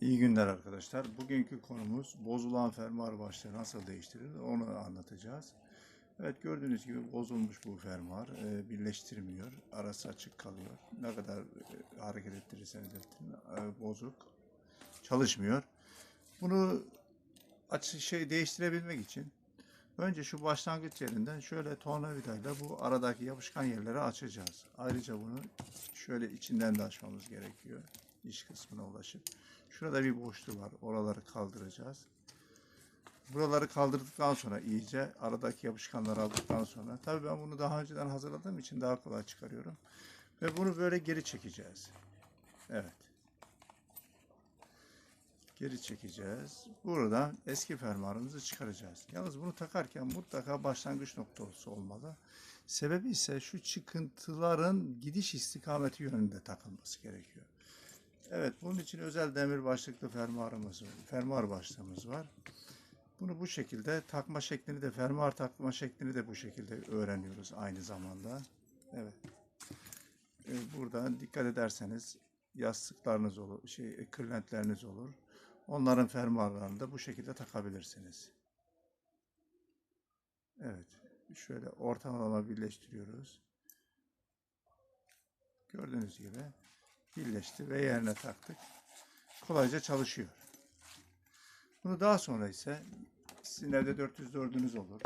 İyi günler arkadaşlar. Bugünkü konumuz bozulan fermuar başlığı nasıl değiştirilir onu anlatacağız. Evet gördüğünüz gibi bozulmuş bu fermuar. Ee, birleştirmiyor. Arası açık kalıyor. Ne kadar e, hareket ettirirseniz ettirin e, bozuk. Çalışmıyor. Bunu açı şey değiştirebilmek için önce şu başlangıç yerinden şöyle tornavidayla bu aradaki yapışkan yerleri açacağız. Ayrıca bunu şöyle içinden de açmamız gerekiyor. İç kısmına ulaşıp. Şurada bir boşluğu var. Oraları kaldıracağız. Buraları kaldırdıktan sonra iyice aradaki yapışkanları aldıktan sonra tabii ben bunu daha önceden hazırladığım için daha kolay çıkarıyorum. Ve bunu böyle geri çekeceğiz. Evet. Geri çekeceğiz. Buradan eski fermuarımızı çıkaracağız. Yalnız bunu takarken mutlaka başlangıç noktası olmalı. Sebebi ise şu çıkıntıların gidiş istikameti yönünde takılması gerekiyor. Evet, bunun için özel demir başlıklı fermuarımız var. Fermuar başlığımız var. Bunu bu şekilde takma şeklini de fermuar takma şeklini de bu şekilde öğreniyoruz aynı zamanda. Evet. Ee, Burada dikkat ederseniz yastıklarınız olur, şey kırlentleriniz olur. Onların fermuarlarını da bu şekilde takabilirsiniz. Evet. Şöyle ortalama birleştiriyoruz. Gördüğünüz gibi birleşti ve yerine taktık. Kolayca çalışıyor. Bunu daha sonra ise sizin evde 404'ünüz olur.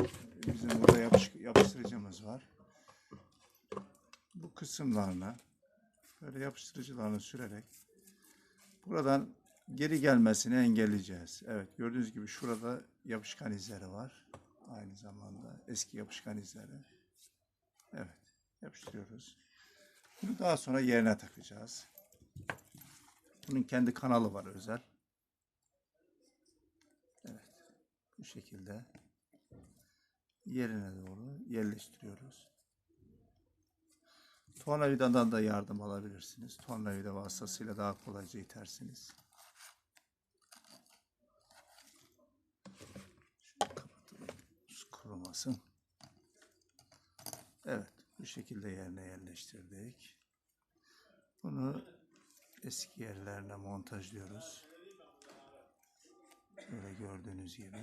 Bizim burada yapış, yapıştırıcımız var. Bu kısımlarına böyle yapıştırıcılarını sürerek buradan geri gelmesini engelleyeceğiz. Evet gördüğünüz gibi şurada yapışkan izleri var. Aynı zamanda eski yapışkan izleri. Evet yapıştırıyoruz. Bunu daha sonra yerine takacağız. Bunun kendi kanalı var özel. Evet. Bu şekilde yerine doğru yerleştiriyoruz. Tornavidadan da yardım alabilirsiniz. Tornavida vasıtasıyla daha kolayca itersiniz. Şöyle kapatalım. Kurumasın. Evet. Bu şekilde yerine yerleştirdik. Bunu eski yerlerine montajlıyoruz. Böyle gördüğünüz gibi.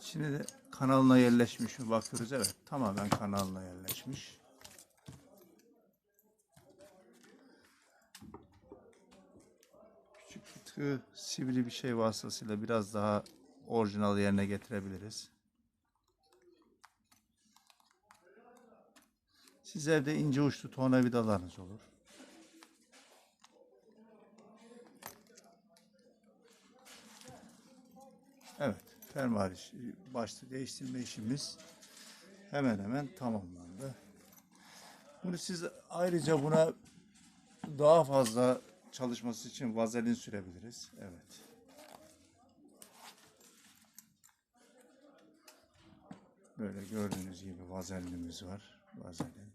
Şimdi de kanalına yerleşmiş mi bakıyoruz. Evet tamamen kanalına yerleşmiş. Tığ sivri bir şey vasıtasıyla biraz daha orijinal yerine getirebiliriz. Siz evde ince uçlu tornavidalarınız olur. Evet, fermuar başta değiştirme işimiz hemen hemen tamamlandı. Bunu siz ayrıca buna daha fazla çalışması için vazelin sürebiliriz. Evet. Böyle gördüğünüz gibi vazelinimiz var. Vazelin.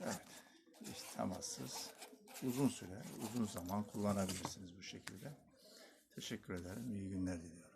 Evet. Hiç temassız uzun süre, uzun zaman kullanabilirsiniz bu şekilde. Teşekkür ederim. İyi günler diliyorum.